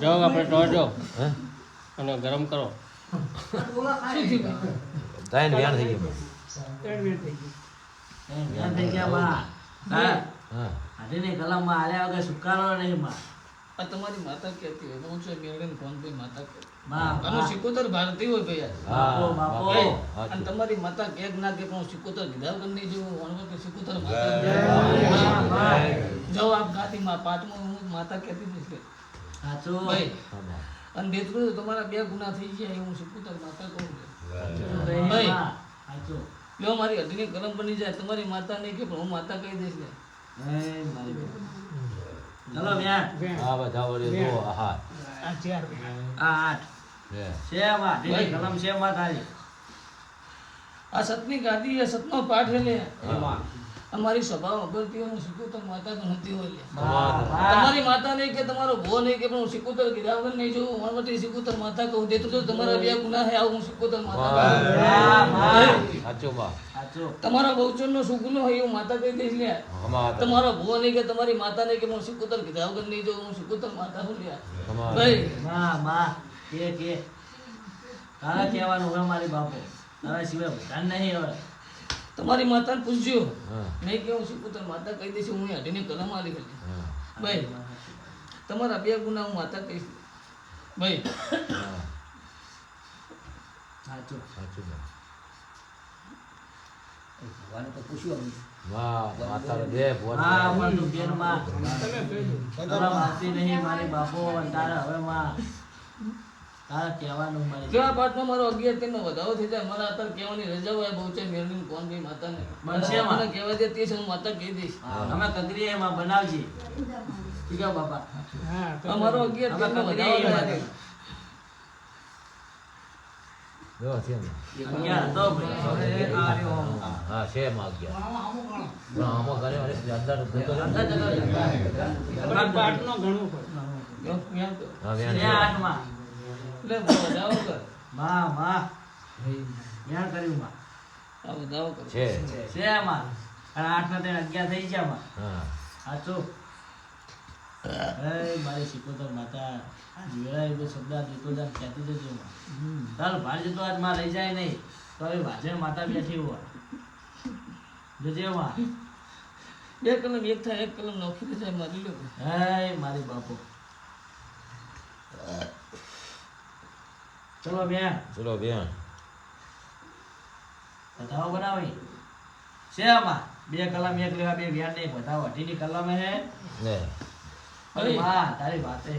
જાઓ આપણે ટોજો અને ગરમ કરો ત્રણ વ્યાણ થઈ ગયું ત્રણ વ્યાણ થઈ ગયા માં હા. ને કલમમાં હાલ્યા વગર સુકારો નહીં માં આ તમારી માતા કહેતી હોય હું છું મેળવીને ફોન ભાઈ માતા કહે માં સિકોતર ભારતી હોય ભાઈ. અને તમારી માતા કે ના કે પણ હું સિકોતર કીધા વગર નહીં જોઉં અણવર કે સિકોતર માતા જાઓ આપ ગાતી માં પાંચમો હું માતા કહેતી નથી સાચું. ભાઈ. અને દેતરું તમારા બે ગુના થઈ ગયા હું સિકોતર માતા કહું છું. ભાઈ સાચું. લ્યો મારી અઢીની ગરમ બની જાય તમારી માતા નહીં કે પણ હું માતા કહી દઈશ ને. ચલો વ્યાન હા બધા વળી જુઓ, હા આ આઠ. લે. છે માં હાથીની કલમ છે માં તારી. આ સતની ગાદી એ સતનો પાઠ લે. અમારી સભા અગરતી હોય શીખું તો માતા તો નથી હોય તમારી માતા નહીં કે તમારો ભો નહીં કે પણ હું સિકોતર કીધા વગર નહીં જોઉં વણવટી સિકોતર માતા કહું દેતું તો તમારા બે ગુના હે આવું હું સિકોતર માતા કહું બહુચન નો તમારા શું ગુનો હોય એવું માતા કહી દઈશ લે તમારા તમારો ભો નહીં કે તમારી માતા નહીં કે હું સિકોતર કીધા વગર નહીં જોઉં હું સિકોતર માતા હું લ્યા. ભાઈ. મા મા કે કે. તારા કહેવાનું હવે મારી બાપો. તારા સિવાય ભગવાન નહીં હવે તમારી માતાને પૂછજો. હા. નહીં કે હું સિકોતર માતા કહી દઈશ હું અઢીની કલમ આલી ગઈ ભાઈ તમારા બે ગુના હું માતા કહીશ. ભાઈ. સાચું. સાચું ભગવાને તો પૂછ્યું અમે. વાહ માતા દે ભગવાન હા પણ તું માં તારા મારતી નહીં મારી બાપો અને તારા હવે માં તારા કહેવાનું મારી. જો પાઠમાં મારો અગિયાર તેનો વધારો થઈ જાય મારા અત્યારે કહેવાની રજા હોય બહુ છે મેળવીને કોણ ગઈ માતાને બનશે મને કહેવા દે તે હું માતા કહી દઈશ. અમે કગરી એમાં બનાવજે. ઠીક બાપા? અગિયાર વધારો. જો છે હા છે એમાં આમાં ઘરે વળી અંદર વધારો કરમાં માં ત્યાં કર્યું માં આ વધારો કર છે છે અને આઠ ના ત્રણ અગિયાર થઈ ગયા આમાં હા સાચું મારી શીખોતર માતા આજ બે શબ્દ આ દેતો જાન કહેતી જજો માં ભાર જતો આજમાં લઈ જાય નહીં. તો હવે ભાજણ માતા બેઠી હોય. જોજે માં. બે કલમ એક થાય એક કલમ નોખી જાય મારી લો હે મારી બાપો. ચલો બેન. ચલો વ્યાણ બતાવો બનાવી? છે આમાં? બે કલમ એક લેવા બે વ્યાન નહીં બતાવો અઢીની કલમ હે. અરે માં તારી વાતે.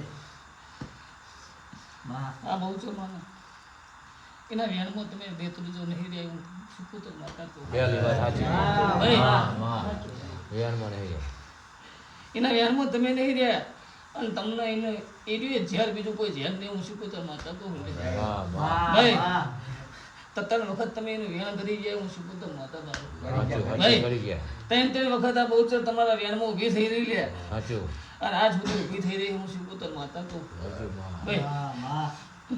માં આ બહુ છે માનો. એના વ્યાણમાં તમે બે ત્રીજો નહીં રહે હું શીખું તો માતા કહું પહેલી વાત સાચી. હા, ભાઈ. હા હા વ્યાણમાં નહીં એના વ્યાણમાં તમે નહીં રહ્યા. અને તમને એને એ રહ્યું ઝેર બીજું કોઈ ઝેર નહીં હું શીખું તો માતા કહું વાહ વાહ. ભાઈ. ત્રણ વખત તમે એનું વ્યાણ કરી ગયા હું શું તો માતા ભાઈ. સાચું કરી ગયા. ત્રણ ત્રણ વખત આ બહુ તમારા વેણમાં ઊભી થઈ રહી લે. અને આજ સુધી ઊભી થઈ રહી હું શું તો માતા તો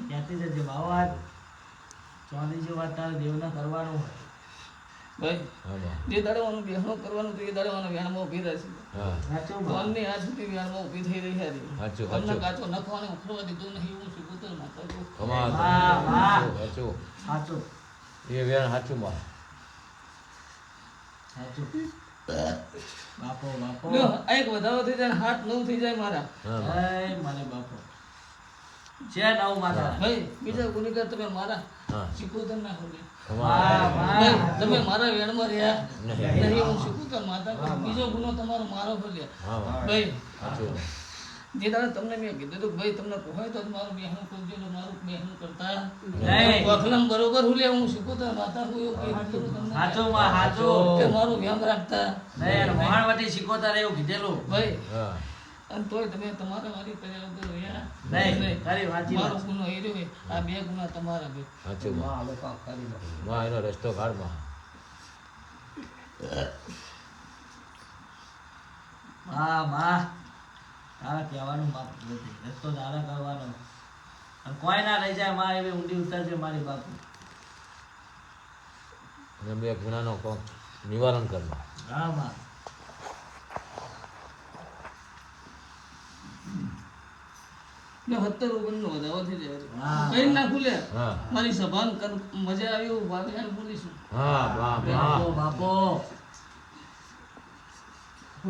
ત્યાંથી ભાઈ. જજે બાવા ચોની જે વાત તારે દેવના કરવાનું હોય. જે દાડે વાનું બેહણું કરવાનું તો એ દાડે વાનું વ્યાણમાં ઊભી રહેશે હા સાચું માં ભગવાનની આજ સુધી વ્યાણમાં ઊભી થઈ રહી હતી સાચું, કાચો નખવાને ઉખડવા દીધો નહીં હું શીખું તો માતા કહું કમાલ. વાહ, વાહ. સાચું સાચું. સાચું. એ વ્યાણ સાચું માં બાપો બાપો. એક વધારો થઈ જાય હાથ નવ થઈ જાય મારા બાપો. છે નવ માતા ભાઈ બીજા ગુનેગાર તમે મારા હા. ના હોય વાહ કમાલ ભાઈ, વાહ તમે મારા વેણમાં રહ્યા. નહીં. નહીં હું. શીખું માતા બીજો ગુનો તમારો મારો ભલે. ભાઈ જે દાડે તમને મેં કીધું હતું ભાઈ તમને પોહાય તો મારું બેહણું ખોલજો ને મારું બેહણું કરતા. બરોબર હું લે હું શીખું તો માતા હું એવું કહી માં કે મારું વ્યામ રાખતા. નહીં મોહણવટી શીખોતા એવું કીધેલું. ભાઈ અને તોય તમે તમારા વારી કર્યા વગર રહ્યા નહીં તારી વાંચી મારો ગુનો એ રહ્યો આ બે ગુના તમારા બે સાચું. માં માં લોકો કરી લો. માં એનો રસ્તો કાઢમાં માં માં તારા કહેવાનું માપ નથી રસ્તો તારા કરવાનો. અને કોઈ ના લઈ જાય માં એવી ઊંડી ઉતરશે મારી બાપુ. અને બે ગુનાનો નિવારણ કરવા. હા માં ને સત્તર ઓગણીનો વધારો થઈ જાય હા. કઈ નાખું લે મારી સભા મજા આવી એવું બોલીશું. બાપો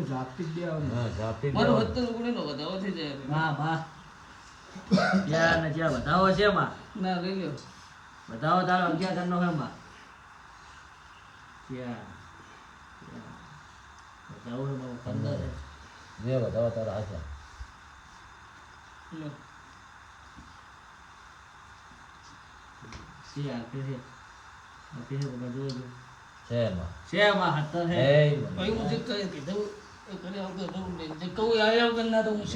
ઝાપટી મારો સત્તર સત્તર ઓગણીનો વધારો થઈ જાય માં માં જ્યાં ને જ્યાં બતાવો છે માં ના લઈ લ્યો. બતાવો તારો અગિયાર ટનનો હે માં ક્યાં માં પંદર. જે બતાવો તારા હાથે લ્યો. છે આપે છે? આપે છે? બધા જોજો છે. એમાં છે માં સત્તર હે એ ભાઈ હું જે કહી કીધું વગર રહું નહીં. જે કહું આવ્યા વગર ના રહું છું